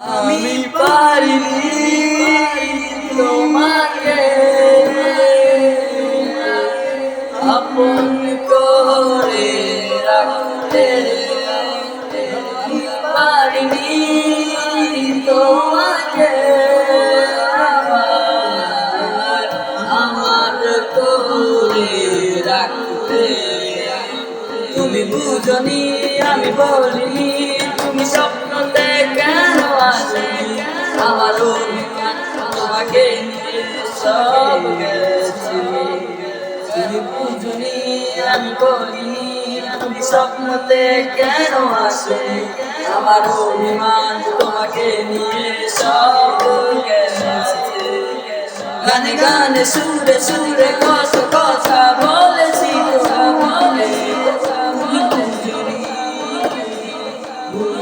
আমি পারিনি তোমাকে। আপন করে রাখতে পারিনি তোমাকে। আমার করে রাখতে। তুমি বুঝনি, আমি বলিনি। আগে সব গেছে। তুমি বুঝুনি, আমি করিনি তুমি স্বপ্নতে কেন আসে? আমার অভিমান তোমাকে নিয়ে সব গেছে। গানে গানে, সুরে সুরে কত কথা বলেছি, কথা বলে ভুল